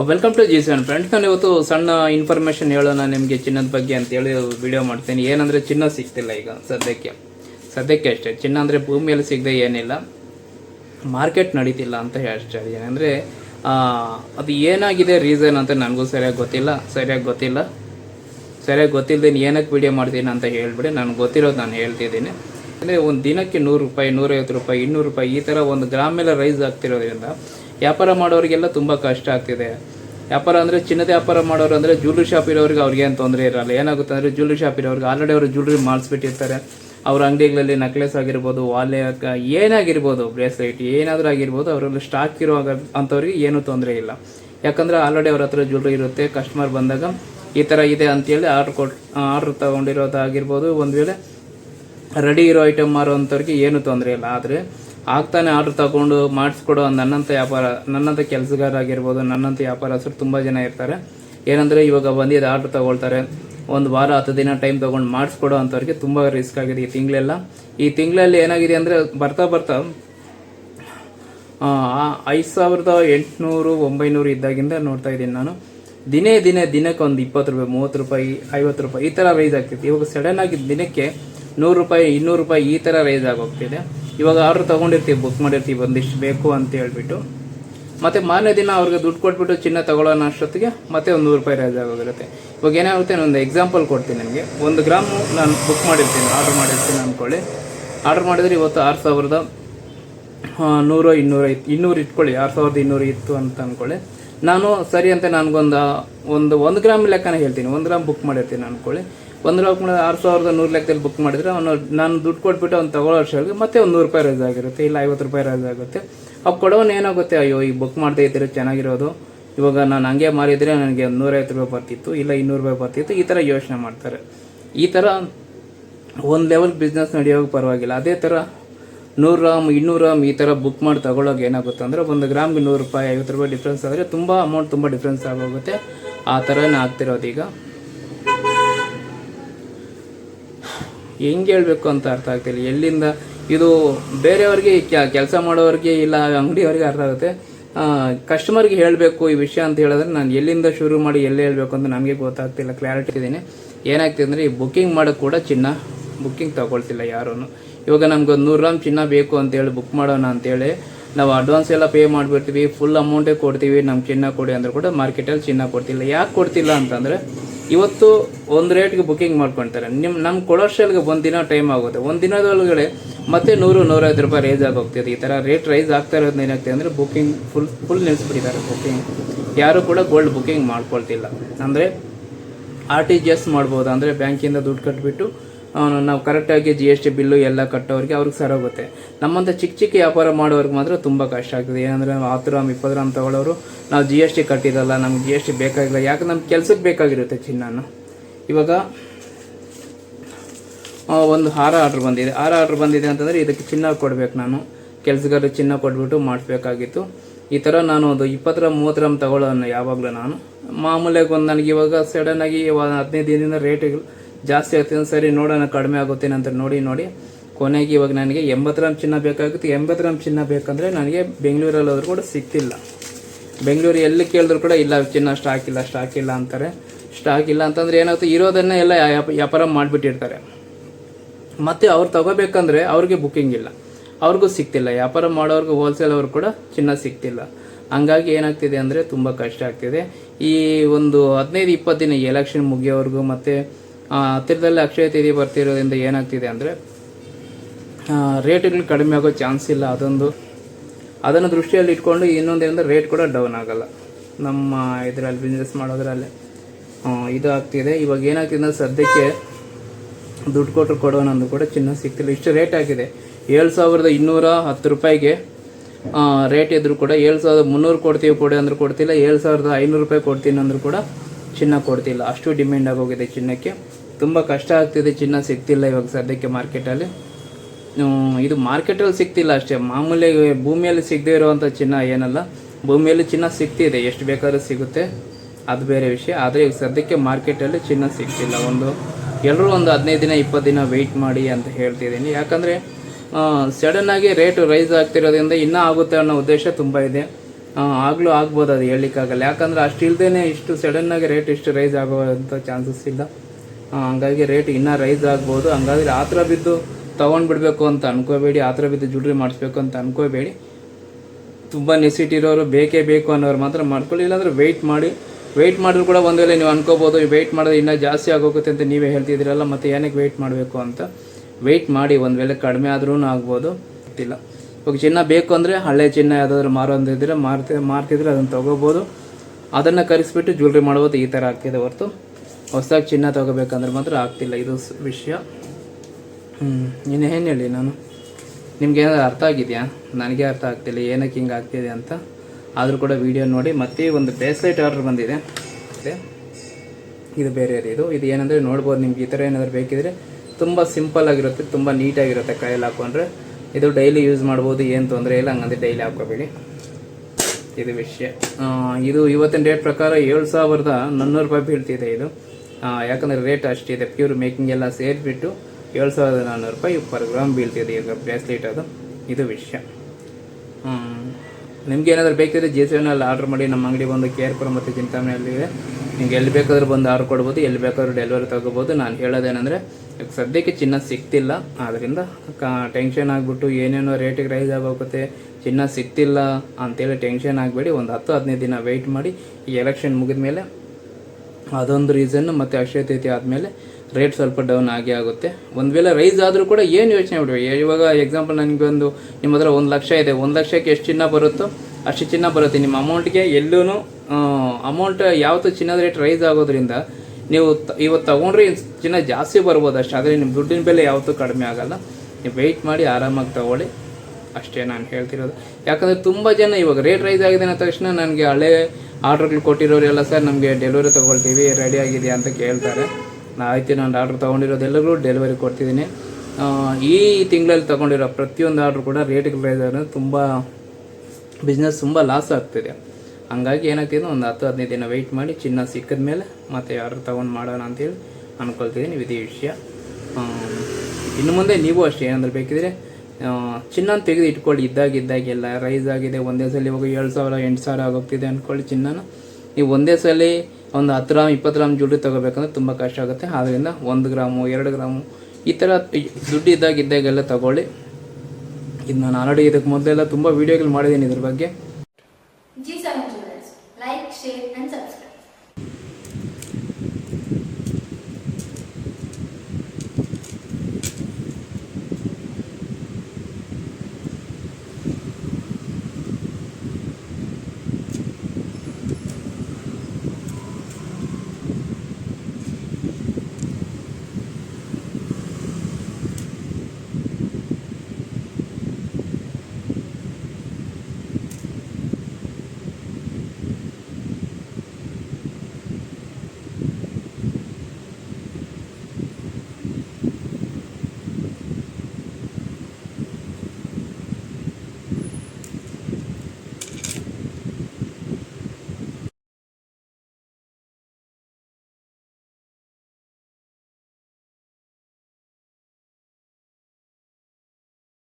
Welcome to G seven friends ನಾನು ಇವತ್ತು ಸಣ್ಣ ಇನ್ಫಾರ್ಮೇಷನ್ ಹೇಳೋಣ ನಿಮಗೆ ಚಿನ್ನದ ಬಗ್ಗೆ ಅಂತೇಳಿ ವಿಡಿಯೋ ಮಾಡ್ತೀನಿ. ಏನಂದರೆ ಚಿನ್ನ ಸಿಗ್ತಿಲ್ಲ ಈಗ ಸದ್ಯಕ್ಕೆ. ಸದ್ಯಕ್ಕೆ ಅಷ್ಟೇ. ಚಿನ್ನ ಅಂದರೆ ಭೂಮಿಯಲ್ಲಿ ಸಿಗದೆ ಏನಿಲ್ಲ. ಮಾರ್ಕೆಟ್ ನಡೀತಿಲ್ಲ ಅಂತ ಅಷ್ಟೇ ಏನಂದರೆ ಅದು ಏನಾಗಿದೆ ರೀಸನ್ ಅಂತ ನನಗೂ ಸರಿಯಾಗಿ ಗೊತ್ತಿಲ್ಲ. ಸರಿಯಾಗಿ ಗೊತ್ತಿಲ್ಲ. ಸರಿಯಾಗಿ ಗೊತ್ತಿಲ್ಲದೆ ಏನಕ್ಕೆ ವಿಡಿಯೋ ಮಾಡ್ತೀನಿ ಅಂತ ಹೇಳಿಬಿಡಿ. ನನಗೆ ಗೊತ್ತಿರೋದು ನಾನು ಹೇಳ್ತಿದ್ದೀನಿ. ಅಂದರೆ ಒಂದು ದಿನಕ್ಕೆ ನೂರು ರೂಪಾಯಿ, ನೂರೈವತ್ತು ರೂಪಾಯಿ, ಇನ್ನೂರು ರೂಪಾಯಿ ಈ ಥರ ಒಂದು ಗ್ರಾಮ್ ಮೇಲೆ ರೈಸ್ ಆಗ್ತಿರೋದ್ರಿಂದ ವ್ಯಾಪಾರ ಮಾಡೋರಿಗೆಲ್ಲ ತುಂಬ ಕಷ್ಟ ಆಗ್ತಿದೆ. ವ್ಯಾಪಾರ ಅಂದರೆ ಚಿನ್ನದ ವ್ಯಾಪಾರ ಮಾಡೋರು ಅಂದರೆ ಜ್ಯುವೆಲ್ರಿ ಶಾಪ್ ಇರೋರಿಗೆ ಅವ್ರಿಗೆ ಏನು ತೊಂದರೆ ಇರಲ್ಲ. ಏನಾಗುತ್ತೆ ಅಂದರೆ ಜ್ಯುವೆಲ್ರಿ ಶಾಪ್ ಇರೋರಿಗೆ ಆಲ್ರೆಡಿ ಅವರು ಜ್ಯುವೆಲ್ರಿ ಮಾಡಿಸ್ಬಿಟ್ಟಿರ್ತಾರೆ ಅವ್ರ ಅಂಗಡಿಗಳಲ್ಲಿ ನೆಕ್ಲೆಸ್ ಆಗಿರ್ಬೋದು ವಾಲೆ ಏನಾಗಿರ್ಬೋದು ಬ್ರೇಸ್ಲೈಟ್ ಏನಾದರೂ ಆಗಿರ್ಬೋದು, ಅವರಲ್ಲಿ ಸ್ಟಾಕ್ ಇರೋ ಅಂಥವ್ರಿಗೆ ಏನೂ ತೊಂದರೆ ಇಲ್ಲ. ಯಾಕಂದರೆ ಆಲ್ರೆಡಿ ಅವ್ರ ಹತ್ರ ಜ್ಯುವೆಲ್ರಿ ಇರುತ್ತೆ ಕಸ್ಟಮರ್ ಬಂದಾಗ ಈ ಥರ ಇದೆ ಅಂತೇಳಿ ಆರ್ಡ್ರ್ ಕೊಟ್ಟು ಆರ್ಡ್ರ್ ತೊಗೊಂಡಿರೋದಾಗಿರ್ಬೋದು, ಒಂದು ವೇಳೆ ರೆಡಿ ಇರೋ ಐಟಮ್ ಮಾರುವಂಥವ್ರಿಗೆ ಏನು ತೊಂದರೆ ಇಲ್ಲ. ಆದರೆ ಆಗ್ತಾನೆ ಆರ್ಡ್ರ್ ತಗೊಂಡು ಮಾಡಿಸ್ಕೊಡೋ ನನ್ನಂಥ ವ್ಯಾಪಾರ ನನ್ನಂಥ ಕೆಲಸಗಾರ ಆಗಿರ್ಬೋದು ನನ್ನಂಥ ವ್ಯಾಪಾರಸ್ಥರು ತುಂಬ ಜನ ಇರ್ತಾರೆ. ಏನಂದರೆ ಇವಾಗ ಬಂದಿದ್ದು ಆರ್ಡ್ರ್ ತಗೊಳ್ತಾರೆ. ಒಂದು ವಾರ, ಹತ್ತು ದಿನ ಟೈಮ್ ತೊಗೊಂಡು ಮಾಡಿಸ್ಕೊಡೋ ಅಂಥವ್ರಿಗೆ ತುಂಬ ರಿಸ್ಕ್ ಆಗಿದೆ ಈ ತಿಂಗಳೆಲ್ಲ. ಈ ತಿಂಗಳಲ್ಲಿ ಏನಾಗಿದೆ ಅಂದರೆ ಬರ್ತಾ ಬರ್ತಾ ಐದು ಸಾವಿರದ ಎಂಟುನೂರು, ಒಂಬೈನೂರು ಇದ್ದಾಗಿಂದ ನೋಡ್ತಾ ಇದ್ದೀನಿ ನಾನು. ದಿನೇ ದಿನೇ ದಿನಕ್ಕೆ ಒಂದು ಇಪ್ಪತ್ತು ರೂಪಾಯಿ, ಮೂವತ್ತು ರೂಪಾಯಿ, ಐವತ್ತು ರೂಪಾಯಿ ಈ ಥರ ರೈಸ್ ಆಗ್ತಿತ್ತು. ಇವಾಗ ಸಡನ್ ಆಗಿ ದಿನಕ್ಕೆ ನೂರು ರೂಪಾಯಿ, ಇನ್ನೂರು ರೂಪಾಯಿ ಈ ಥರ ರೈಸ್ ಆಗೋಗ್ತಿದೆ. ಇವಾಗ ಆರ್ಡ್ರ್ ತೊಗೊಂಡಿರ್ತೀವಿ ಬುಕ್ ಮಾಡಿರ್ತೀವಿ ಒಂದಿಷ್ಟು ಬೇಕು ಅಂತ ಹೇಳ್ಬಿಟ್ಟು. ಮತ್ತೆ ಮಾರನೇ ದಿನ ಅವ್ರಿಗೆ ದುಡ್ಡು ಕೊಟ್ಬಿಟ್ಟು ಚಿನ್ನ ತಗೊಳ್ಳೋಣ ಅಷ್ಟೊತ್ತಿಗೆ ಮತ್ತೆ ಒಂದು ನೂರು ರೂಪಾಯಿ ರೈಸ್ ಆಗೋಗಿರುತ್ತೆ ಇವಾಗ ಏನಾಗುತ್ತೆ ಒಂದು ಎಕ್ಸಾಂಪಲ್ ಕೊಡ್ತೀನಿ ನನಗೆ ಒಂದು ಗ್ರಾಮು ನಾನು ಬುಕ್ ಮಾಡಿರ್ತೀನಿ ಆರ್ಡ್ರ್ ಮಾಡಿರ್ತೀನಿ ಅಂದ್ಕೊಳ್ಳಿ ಆರ್ಡ್ರ್ ಮಾಡಿದ್ರೆ ಇವತ್ತು ಆರು ಸಾವಿರದ ನೂರು ಇನ್ನೂರ ಇತ್ತು, ಇನ್ನೂರು ಇಟ್ಕೊಳ್ಳಿ, ಆರು ಸಾವಿರದ ಇನ್ನೂರು ಇತ್ತು ಅಂತ ಅಂದ್ಕೊಳ್ಳಿ ನಾನು ಸರಿ ಅಂತ ನನಗೊಂದು ಒಂದು ಒಂದು ಗ್ರಾಮ್ ಲೆಕ್ಕನೇ ಹೇಳ್ತೀನಿ, ಒಂದು ಗ್ರಾಮ್ ಬುಕ್ ಮಾಡಿರ್ತೀನಿ ಅಂದ್ಕೊಳ್ಳಿ ಒಂದು ಮಾಡಿದ್ರೆ ಆರು ಸಾವಿರದ ನೂರು ಲೆಕ್ಕದಲ್ಲಿ ಬುಕ್ ಮಾಡಿದ್ರೆ ಅವನು, ನಾನು ದುಡ್ಡು ಕೊಟ್ಬಿಟ್ಟು ಅವ್ನು ತಗೊಳ್ಳೋ ಮತ್ತೆ ಒಂದು ನೂರು ರೂಪಾಯಿ ರೈಸ್ ಆಗಿರುತ್ತೆ, ಇಲ್ಲ ಐವತ್ತು ರೂಪಾಯಿ ರೈಸ್ ಆಗುತ್ತೆ. ಅವು ಕೊಡೋನು ಏನಾಗುತ್ತೆ, ಅಯ್ಯೋ, ಈ ಬುಕ್ ಮಾಡ್ತಾ ಇದ್ರೆ ಚೆನ್ನಾಗಿರೋದು. ಇವಾಗ ನಾನು ಹಂಗೆ ಮಾರಿದರೆ ನನಗೆ ಒಂದು ನೂರೈವತ್ತು ರೂಪಾಯಿ ಬರ್ತಿತ್ತು, ಇಲ್ಲ ಇನ್ನೂರು ರೂಪಾಯಿ ಬರ್ತಿತ್ತು, ಈ ಥರ ಯೋಚನೆ ಮಾಡ್ತಾರೆ. ಈ ಥರ ಒಂದು ಲೆವೆಲ್ ಬಿಸ್ನೆಸ್ ನಡೆಯೋಕೆ ಪರವಾಗಿಲ್ಲ. ಅದೇ ಥರ ನೂರು ಗ್ರಾಮ್, ಇನ್ನೂರು ಗ್ರಾಮ್ ಈ ಥರ ಬುಕ್ ಮಾಡಿ ತಗೊಳ್ಳೋಕೆ ಏನಾಗುತ್ತೆ ಅಂದರೆ ಒಂದು ಗ್ರಾಮ್ಗೆ ನೂರು ರೂಪಾಯಿ, ಐವತ್ತು ರೂಪಾಯಿ ಡಿಫ್ರೆನ್ಸ್ ಆದರೆ ತುಂಬ ಅಮೌಂಟ್ ತುಂಬ ಡಿಫ್ರೆನ್ಸ್ ಆಗೋಗುತ್ತೆ. ಆ ಥರನೇ ಆಗ್ತಿರೋದು ಈಗ. ಹೆಂಗೆ ಹೇಳಬೇಕು ಅಂತ ಅರ್ಥ ಆಗ್ತಿಲ್ಲ. ಎಲ್ಲಿಂದ ಇದು ಬೇರೆಯವ್ರಿಗೆ ಕೆಲಸ ಮಾಡೋರಿಗೆ ಇಲ್ಲ, ಅಂಗಡಿಯವ್ರಿಗೆ ಅರ್ಥ ಆಗುತ್ತೆ. ಕಸ್ಟಮರ್ಗೆ ಹೇಳಬೇಕು ಈ ವಿಷಯ ಅಂತ ಹೇಳಿದ್ರೆ ನಾನು ಎಲ್ಲಿಂದ ಶುರು ಮಾಡಿ ಎಲ್ಲಿ ಹೇಳಬೇಕು ಅಂತ ನಮಗೆ ಗೊತ್ತಾಗ್ತಿಲ್ಲ. ಕ್ಲಾರಿಟಿ ಇದ್ದೀನಿ. ಏನಾಗ್ತಿದೆ ಅಂದರೆ ಈ ಬುಕ್ಕಿಂಗ್ ಮಾಡೋಕ್ಕೆ ಕೂಡ ಚಿನ್ನ ಬುಕ್ಕಿಂಗ್ ತಗೊಳ್ತಿಲ್ಲ ಯಾರೂ ಇವಾಗ ನಮ್ಗೆ ಒಂದು ನೂರು ಗ್ರಾಮ್ ಚಿನ್ನ ಬೇಕು ಅಂತೇಳಿ ಬುಕ್ ಮಾಡೋಣ ಅಂತೇಳಿ ನಾವು ಅಡ್ವಾನ್ಸ್ ಎಲ್ಲ ಪೇ ಮಾಡಿಬಿಡ್ತೀವಿ ಫುಲ್ ಅಮೌಂಟೇ ಕೊಡ್ತೀವಿ, ನಮ್ಗೆ ಚಿನ್ನ ಕೊಡಿ ಅಂದರೂ ಕೂಡ ಮಾರ್ಕೆಟಲ್ಲಿ ಚಿನ್ನ ಕೊಡ್ತಿಲ್ಲ. ಯಾಕೆ ಕೊಡ್ತಿಲ್ಲ ಅಂತಂದರೆ ಇವತ್ತು ಒಂದು ರೇಟ್ಗೆ ಬುಕ್ಕಿಂಗ್ ಮಾಡ್ಕೊಳ್ತಾರೆ ನಿಮ್ಮ ನಮ್ಮ ಕೊಡೋಷ್ಟಲ್ಗೆ ಒಂದು ದಿನ ಟೈಮ್ ಆಗುತ್ತೆ. ಒಂದು ದಿನದೊಳಗಡೆ ಮತ್ತೆ ನೂರು, ನೂರೈವತ್ತು ರೂಪಾಯಿ ರೈಸ್ ಆಗೋಗ್ತದೆ ಈ ಥರ ರೇಟ್ ರೈಸ್ ಆಗ್ತಾ ಇರೋದು ಏನಾಗ್ತದೆ ಅಂದರೆ ಬುಕ್ಕಿಂಗ್ ಫುಲ್ ಫುಲ್ ನಿಲ್ಲಿಸ್ಬಿಟ್ಟಿದ್ದಾರೆ ಬುಕ್ಕಿಂಗ್ ಯಾರು ಕೂಡ ಗೋಲ್ಡ್ ಬುಕ್ಕಿಂಗ್ ಮಾಡ್ಕೊಳ್ತಿಲ್ಲ. ಅಂದರೆ ಆರ್ ಟಿ ಜಿ ಎಸ್ ಮಾಡ್ಬೋದು. ಅಂದರೆ ಬ್ಯಾಂಕಿಂದ ದುಡ್ಡು ಕಟ್ಬಿಟ್ಟು ನಾವು ಕರೆಕ್ಟಾಗಿ ಜಿ ಎಸ್ ಟಿ ಬಿಲ್ಲು ಎಲ್ಲ ಕಟ್ಟೋರಿಗೆ ಅವ್ರಿಗೆ ಸರೋಗುತ್ತೆ ನಮ್ಮಂಥ ಚಿಕ್ಕ ಚಿಕ್ಕ ವ್ಯಾಪಾರ ಮಾಡೋರಿಗೆ ಮಾತ್ರ ತುಂಬ ಕಷ್ಟ ಆಗ್ತದೆ. ಏನಂದರೆ ಹತ್ತು ಗ್ರಾಮ್, ಇಪ್ಪತ್ತು ಗ್ರಾಮ್ ತಗೊಳ್ಳೋರು ನಾವು ಜಿ ಎಸ್ ಟಿ ಕಟ್ಟಿದಲ್ಲ ನಮ್ಗೆ ಜಿ ಎಸ್ ಟಿ ಬೇಕಾಗಿಲ್ಲ. ಯಾಕೆ ನಮ್ಮ ಕೆಲ್ಸಕ್ಕೆ ಬೇಕಾಗಿರುತ್ತೆ ಚಿನ್ನನ. ಇವಾಗ ಒಂದು ಹಾರ ಆರ್ಡ್ರ್ ಬಂದಿದೆ. ಹಾರ ಆರ್ಡ್ರ್ ಬಂದಿದೆ ಅಂತಂದರೆ ಇದಕ್ಕೆ ಚಿನ್ನ ಕೊಡಬೇಕು ನಾನು. ಕೆಲಸಗಾರ ಚಿನ್ನ ಕೊಟ್ಬಿಟ್ಟು ಮಾಡಿಸ್ಬೇಕಾಗಿತ್ತು. ಈ ಥರ ನಾನು ಒಂದು ಇಪ್ಪತ್ತರ ಮೂವತ್ತರ ತಗೊಳ್ಳೋನು ಯಾವಾಗಲೂ ನಾನು. ಮಾಮೂಲಿಯಾಗಿ ಒಂದು ನನಗೆ ಇವಾಗ ಸಡನ್ನಾಗಿ ಹದಿನೈದು ದಿನದಿಂದ ರೇಟ್ ಜಾಸ್ತಿ ಆಗ್ತಿದೆ ಸರಿ ನೋಡೋಣ, ಕಡಿಮೆ ಆಗುತ್ತೆ ಅಂತ ನೋಡಿ ನೋಡಿ. ಕೊನೆಗೆ ಇವಾಗ ನನಗೆ ಎಂಬತ್ತು ಗ್ರಾಮ್ ಚಿನ್ನ ಬೇಕಾಗುತ್ತೆ. ಎಂಬತ್ತು ಗ್ರಾಮ್ ಚಿನ್ನ ಬೇಕಂದರೆ ನನಗೆ ಬೆಂಗಳೂರಲ್ಲಿ ಹೋದ್ರೂ ಕೂಡ ಸಿಗ್ತಿಲ್ಲ ಬೆಂಗಳೂರು ಎಲ್ಲಿ ಕೇಳಿದ್ರು ಕೂಡ ಇಲ್ಲ, ಚಿನ್ನ ಸ್ಟಾಕ್ ಇಲ್ಲ ಸ್ಟಾಕ್ ಇಲ್ಲ ಅಂತಾರೆ. ಸ್ಟಾಕ್ ಇಲ್ಲ ಅಂತಂದ್ರೆ ಏನಾಗುತ್ತೆ, ಇರೋದನ್ನೇ ಎಲ್ಲ ವ್ಯಾಪ- ವ್ಯಾಪಾರ ಮಾಡಿಬಿಟ್ಟಿರ್ತಾರೆ. ಮತ್ತೆ ಅವ್ರು ತಗೋಬೇಕಂದ್ರೆ ಅವ್ರಿಗೆ ಬುಕ್ಕಿಂಗ್ ಇಲ್ಲ. ಅವ್ರಿಗೂ ಸಿಗ್ತಿಲ್ಲ ವ್ಯಾಪಾರ ಮಾಡೋರ್ಗೂ ಹೋಲ್ಸೇಲ್ ಅವ್ರು ಕೂಡ ಚಿನ್ನ ಸಿಗ್ತಿಲ್ಲ ಹಂಗಾಗಿ ಏನಾಗ್ತಿದೆ ಅಂದರೆ ತುಂಬ ಕಷ್ಟ ಆಗ್ತಿದೆ. ಈ ಒಂದು ಹದಿನೈದು, ಇಪ್ಪತ್ತು ದಿನ ಎಲೆಕ್ಷನ್ ಮುಗಿಯೋವರೆಗೂ ಮತ್ತು ಹತ್ತಿರದಲ್ಲಿ ಅಕ್ಷಯ ತೇದಿ ಬರ್ತಿರೋದ್ರಿಂದ ಏನಾಗ್ತಿದೆ ಅಂದರೆ ರೇಟ್ಗಳು ಕಡಿಮೆ ಆಗೋ ಚಾನ್ಸ್ ಇಲ್ಲ ಅದೊಂದು. ಅದನ್ನು ದೃಷ್ಟಿಯಲ್ಲಿ ಇಟ್ಕೊಂಡು ಇನ್ನೊಂದೇನೆಂದರೆ ರೇಟ್ ಕೂಡ ಡೌನ್ ಆಗಲ್ಲ. ನಮ್ಮ ಇದರಲ್ಲಿ ಬಿಸ್ನೆಸ್ ಮಾಡೋದ್ರಲ್ಲಿ ಇದು ಆಗ್ತಿದೆ. ಇವಾಗ ಏನಾಗ್ತಿದೆ ಅಂದರೆ ಸದ್ಯಕ್ಕೆ ದುಡ್ಡು ಕೊಟ್ಟರು ಕೊಡೋಣ ಅಂದ್ರೂ ಕೂಡ ಚಿನ್ನ ಸಿಗ್ತಿಲ್ಲ. ಇಷ್ಟು ರೇಟ್ ಆಗಿದೆ. ಏಳು ಸಾವಿರದ ಇನ್ನೂರ ಹತ್ತು ರೂಪಾಯಿಗೆ ರೇಟ್ ಇದ್ದರೂ ಕೂಡ ಏಳು ಸಾವಿರದ ಮುನ್ನೂರು ಕೊಡ್ತೀವಿ ಕೊಡಿ ಅಂದರೂ ಕೊಡ್ತಿಲ್ಲ. ಏಳು ಸಾವಿರದ ಐನೂರು ರೂಪಾಯಿ ಕೊಡ್ತೀನಿ ಅಂದ್ರೂ ಕೂಡ ಚಿನ್ನ ಕೊಡ್ತಿಲ್ಲ. ಅಷ್ಟು ಡಿಮ್ಯಾಂಡ್ ಆಗೋಗಿದೆ ಚಿನ್ನಕ್ಕೆ. ತುಂಬ ಕಷ್ಟ ಆಗ್ತಿದೆ, ಚಿನ್ನ ಸಿಗ್ತಿಲ್ಲ ಇವಾಗ ಸದ್ಯಕ್ಕೆ ಮಾರ್ಕೆಟಲ್ಲಿ ಇದು ಮಾರ್ಕೆಟಲ್ಲಿ ಸಿಗ್ತಿಲ್ಲ ಅಷ್ಟೇ. ಮಾಮೂಲಿ ಭೂಮಿಯಲ್ಲಿ ಸಿಗದೇ ಇರುವಂಥ ಚಿನ್ನ ಏನಲ್ಲ. ಭೂಮಿಯಲ್ಲಿ ಚಿನ್ನ ಸಿಗ್ತಿದೆ, ಎಷ್ಟು ಬೇಕಾದ್ರೂ ಸಿಗುತ್ತೆ. ಅದು ಬೇರೆ ವಿಷಯ. ಆದರೆ ಈಗ ಸದ್ಯಕ್ಕೆ ಮಾರ್ಕೆಟಲ್ಲಿ ಚಿನ್ನ ಸಿಗ್ತಿಲ್ಲ. ಒಂದು ಎಲ್ಲರೂ ಒಂದು ಹದಿನೈದು ದಿನ, ಇಪ್ಪತ್ತು ದಿನ ವೆಯ್ಟ್ ಮಾಡಿ ಅಂತ ಹೇಳ್ತಿದ್ದೀನಿ. ಯಾಕಂದರೆ ಸಡನ್ನಾಗಿ ರೇಟ್ ರೈಸ್ ಆಗ್ತಿರೋದ್ರಿಂದ ಇನ್ನೂ ಆಗುತ್ತೆ ಅನ್ನೋ ಉದ್ದೇಶ ತುಂಬ ಇದೆ. ಆಗಲೂ ಆಗ್ಬೋದು ಅದು ಹೇಳಲಿಕ್ಕಾಗಲ್ಲ. ಯಾಕಂದರೆ ಅಷ್ಟು ಇಲ್ಲದೇನೆ ಇಷ್ಟು ಸಡನ್ನಾಗಿ ರೇಟ್ ಇಷ್ಟು ರೈಸ್ ಆಗುವಂಥ ಚಾನ್ಸಸ್ ಇಲ್ಲ. ಹಂಗಾಗಿ ರೇಟ್ ಇನ್ನೂ ರೈಸ್ ಆಗ್ಬೋದು. ಹಂಗಾಗಿ ಆ ಥರ ಬಿದ್ದು ತೊಗೊಂಡ್ಬಿಡ್ಬೇಕು ಅಂತ ಅನ್ಕೋಬೇಡಿ. ಆ ಥರ ಬಿದ್ದು ಜುಡ್ರಿ ಮಾಡಿಸ್ಬೇಕು ಅಂತ ಅನ್ಕೋಬೇಡಿ. ತುಂಬ ನೆಸಿಟಿ ಇರೋರು ಬೇಕೇ ಬೇಕು ಅನ್ನೋರು ಮಾತ್ರ ಮಾಡ್ಕೊಳ್ಳಿ. ಇಲ್ಲಾಂದ್ರೆ ವೆಯ್ಟ್ ಮಾಡಿ. ವೆಯ್ಟ್ ಮಾಡಿದ್ರು ಕೂಡ ಒಂದು ವೇಳೆ ನೀವು ಅನ್ಕೋಬೋದು ವೆಯ್ಟ್ ಮಾಡಿದ್ರೆ ಇನ್ನೂ ಜಾಸ್ತಿ ಆಗೋಗುತ್ತೆ ಅಂತ ನೀವೇ ಹೇಳ್ತಿದ್ದೀರಲ್ಲ, ಮತ್ತೆ ಏನಕ್ಕೆ ವೆಯ್ಟ್ ಮಾಡಬೇಕು ಅಂತ. ವೆಯ್ಟ್ ಮಾಡಿ ಒಂದು ವೇಳೆ ಕಡಿಮೆ ಆದ್ರೂ ಆಗ್ಬೋದು. ಗೊತ್ತಿಲ್ಲ. ಇವಾಗ ಚಿನ್ನ ಬೇಕು ಅಂದರೆ ಹಳೆ ಚಿನ್ನ ಯಾವುದಾದ್ರು ಮಾರೋಂದಿದ್ರೆ ಮಾರ್ತಿ ಮಾರ್ತಿದ್ರೆ ಅದನ್ನು ತೊಗೋಬೋದು. ಅದನ್ನು ಕರೆಸ್ಬಿಟ್ಟು ಜ್ಯುವೆಲ್ರಿ ಮಾಡ್ಬೋದು. ಈ ಥರ ಆಗ್ತಿದೆ ಹೊರತು. ಹೊಸದಾಗಿ ಚಿನ್ನ ತಗೋಬೇಕಂದ್ರೆ ಮಾತ್ರ ಆಗ್ತಿಲ್ಲ ಇದು ವಿಷಯ. ಇನ್ನು ಏನು ಹೇಳಿ ನಾನು? ನಿಮ್ಗೆ ಏನಾದ್ರು ಅರ್ಥ ಆಗಿದೆಯಾ? ನನಗೆ ಅರ್ಥ ಆಗ್ತಿಲ್ಲ, ಏನಕ್ಕೆ ಹಿಂಗೆ ಆಗ್ತಿದೆ ಅಂತ. ಆದರೂ ಕೂಡ ವಿಡಿಯೋ ನೋಡಿ, ಮತ್ತೆ ಒಂದು ಬ್ರೇಸ್ಲೆಟ್ ಆರ್ಡ್ರ್ ಬಂದಿದೆ. ಇದೆ. ಬೇರೆ ಇದು ಇದು ಏನಂದರೆ ನೋಡ್ಬೋದು, ನಿಮ್ಗೆ ಈ ಥರ ಏನಾದರೂ ಬೇಕಿದ್ರೆ ತುಂಬ ಸಿಂಪಲ್ ಆಗಿರುತ್ತೆ, ತುಂಬ ನೀಟಾಗಿರುತ್ತೆ ಕೈಯಲ್ಲಿ ಹಾಕೊಂಡ್ರೆ. ಇದು ಡೈಲಿ ಯೂಸ್ ಮಾಡ್ಬೋದು, ಏನು ತೊಂದರೆ ಇಲ್ಲ, ಹಂಗಂದ್ರೆ ಡೈಲಿ ಹಾಕೋಬೇಡಿ ಇದು ವಿಷಯ. ಇದು ಇವತ್ತಿನ ಡೇಟ್ ಪ್ರಕಾರ ಏಳು ಸಾವಿರದ ನಾನ್ನೂರು ರೂಪಾಯಿ ಬೀಳ್ತಿದೆ ಇದು. ಯಾಕಂದರೆ ರೇಟ್ ಅಷ್ಟಿದೆ ಪ್ಯೂರ್ ಮೇಕಿಂಗ್ ಎಲ್ಲ ಸೇರಿಬಿಟ್ಟು ಏಳು ಸಾವಿರದ ನಾನ್ನೂರು ರೂಪಾಯಿ ಪರ್ ಗ್ರಾಮ್ ಬೀಳ್ತಿದೆ ಈಗ ಬ್ರೇಸ್ಲೆಟ್ ಅದು. ಇದು ವಿಷಯ. ನಿಮ್ಗೆ ಏನಾದರೂ ಬೇಕಿದ್ರೆ ಜಿ ಸಿ ಎನಲ್ಲಿ ಆರ್ಡರ್ ಮಾಡಿ, ನಮ್ಮ ಅಂಗಡಿ ಬಂದು ಕೇರ್ಪುರ ಮತ್ತು ಚಿಂತಾಮಣಿಯಲ್ಲಿದೆ ನಿಮ್ಗೆ ಎಲ್ಲಿ ಬೇಕಾದ್ರೂ ಬಂದು ಆರ್ಡರ್ ಕೊಡ್ಬೋದು, ಎಲ್ಲಿ ಬೇಕಾದ್ರೂ ಡೆಲಿವರಿ ತಗೋಬೋದು. ನಾನು ಹೇಳೋದೇನೆಂದರೆ ಸದ್ಯಕ್ಕೆ ಚಿನ್ನ ಸಿಗ್ತಿಲ್ಲ ಆದ್ದರಿಂದ ಟೆನ್ಷನ್ ಆಗಿಬಿಟ್ಟು ಏನೇನೋ ರೇಟಿಗೆ ರೈಸ್ ಆಗೋಗುತ್ತೆ. ಚಿನ್ನ ಸಿಗ್ತಿಲ್ಲ ಅಂತೇಳಿ ಟೆನ್ಷನ್ ಆಗಬೇಡಿ. ಒಂದು ಹತ್ತು ಹದಿನೈದು ದಿನ ವೆಯ್ಟ್ ಮಾಡಿ. ಈ ಎಲೆಕ್ಷನ್ ಮುಗಿದ ಮೇಲೆ ಅದೊಂದು ರೀಸನ್ ಮತ್ತು ಅಕ್ಷಯ ತೃತೀಯ ಆದಮೇಲೆ ರೇಟ್ ಸ್ವಲ್ಪ ಡೌನ್ ಆಗೇ ಆಗುತ್ತೆ. ಒಂದು ವೇಳೆ ರೈಸ್ ಆದರೂ ಕೂಡ ಏನು ಯೋಚನೆ ಬಿಡುವ ಇವಾಗ ಎಕ್ಸಾಂಪಲ್ ನನಗೊಂದು ನಿಮ್ಮ ಹತ್ರ ಒಂದು ಲಕ್ಷ ಇದೆ. ಒಂದು ಲಕ್ಷಕ್ಕೆ ಎಷ್ಟು ಚಿನ್ನ ಬರುತ್ತೋ ಅಷ್ಟು ಚಿನ್ನ ಬರುತ್ತೆ. ನಿಮ್ಮ ಅಮೌಂಟ್ಗೆ ಎಲ್ಲೂ ಅಮೌಂಟ್ ಯಾವತ್ತು ಚಿನ್ನದ ರೇಟ್ ರೈಸ್ ಆಗೋದ್ರಿಂದ ನೀವು ಇವತ್ತು ತಗೊಂಡ್ರೆ ಚಿನ್ನ ಜಾಸ್ತಿ ಬರ್ಬೋದು ಅಷ್ಟೇ. ಆದರೆ ನಿಮ್ಮ ದುಡ್ಡಿನ ಬೆಲೆ ಯಾವತ್ತೂ ಕಡಿಮೆ ಆಗಲ್ಲ. ನೀವು ವೆಯ್ಟ್ ಮಾಡಿ ಆರಾಮಾಗಿ ತಗೊಳ್ಳಿ. ಅಷ್ಟೇ ನಾನು ಹೇಳ್ತಿರೋದು. ಯಾಕಂದರೆ ತುಂಬ ಜನ ಇವಾಗ ರೇಟ್ ರೈಸ್ ಆಗಿದೆ ಅಂದ ತಕ್ಷಣ ನನಗೆ ಹಳೆ ಆರ್ಡ್ರ್ಗಳು ಕೊಟ್ಟಿರೋರೆಲ್ಲ ಸರ್ ನಮಗೆ ಡೆಲಿವರಿ ತೊಗೊಳ್ತೀವಿ ರೆಡಿ ಆಗಿದೆಯಾ ಅಂತ ಕೇಳ್ತಾರೆ. ನಾ ಆಯ್ತು ನಾನು ಆರ್ಡ್ರ್ ತೊಗೊಂಡಿರೋದೆಲ್ಲರೂ ಡೆಲಿವರಿ ಕೊಡ್ತಿದ್ದೀನಿ. ಈ ತಿಂಗಳಲ್ಲಿ ತೊಗೊಂಡಿರೋ ಪ್ರತಿಯೊಂದು ಆರ್ಡ್ರ್ ಕೂಡ ರೇಟ್ಗೆ ರೈಸ್ ಆಗೋದು ತುಂಬ ಬಿಸ್ನೆಸ್ ತುಂಬ ಲಾಸ್ ಆಗ್ತಿದೆ. ಹಂಗಾಗಿ ಏನಾಗ್ತಿದೆ ಒಂದು ಹತ್ತು, ಹದಿನೈದು ದಿನ ವೆಯ್ಟ್ ಮಾಡಿ ಚಿನ್ನ ಸಿಕ್ಕಿದ ಮೇಲೆ ಮತ್ತೆ ಆರ್ಡ್ರ್ ತೊಗೊಂಡು ಮಾಡೋಣ ಅಂತೇಳಿ ಅಂದ್ಕೊಳ್ತಿದ್ದೀನಿ ವಿಧಿ ವಿಷಯ ಇನ್ನು ಮುಂದೆ ನೀವು ಅಷ್ಟೇ ಏನಾದರೂ ಬೇಕಿದ್ರೆ ಚಿನ್ನ ತೆಗೆದು ಇಟ್ಕೊಳ್ಳಿ. ಇದ್ದಾಗ ಇದ್ದಾಗೆಲ್ಲ ರೈಸ್ ಆಗಿದೆ. ಒಂದೇ ಸಲ ಇವಾಗ ಏಳು ಸಾವಿರ, ಎಂಟು ಸಾವಿರ ಆಗೋಗ್ತಿದೆ ಅಂದ್ಕೊಳ್ಳಿ ಚಿನ್ನನ. ನೀವು ಒಂದೇ ಸಲ ಒಂದು ಹತ್ತು ಗ್ರಾಮ್, ಇಪ್ಪತ್ತು ಗ್ರಾಮ್ ದುಡ್ಡು ತೊಗೋಬೇಕಂದ್ರೆ ತುಂಬ ಕಷ್ಟ ಆಗುತ್ತೆ. ಆದ್ದರಿಂದ ಒಂದು ಗ್ರಾಮು, ಎರಡು ಗ್ರಾಮು, ಈ ಥರ ದುಡ್ಡು ಇದ್ದಾಗ ಇದ್ದಾಗೆಲ್ಲ ತಗೊಳ್ಳಿ. ಇದು ನಾನು ಆಲ್ರೆಡಿ ಇದಕ್ಕೆ ಮೊದಲೆಲ್ಲ ತುಂಬ ವೀಡಿಯೋಗಳು ಮಾಡಿದ್ದೀನಿ ಇದ್ರ ಬಗ್ಗೆ.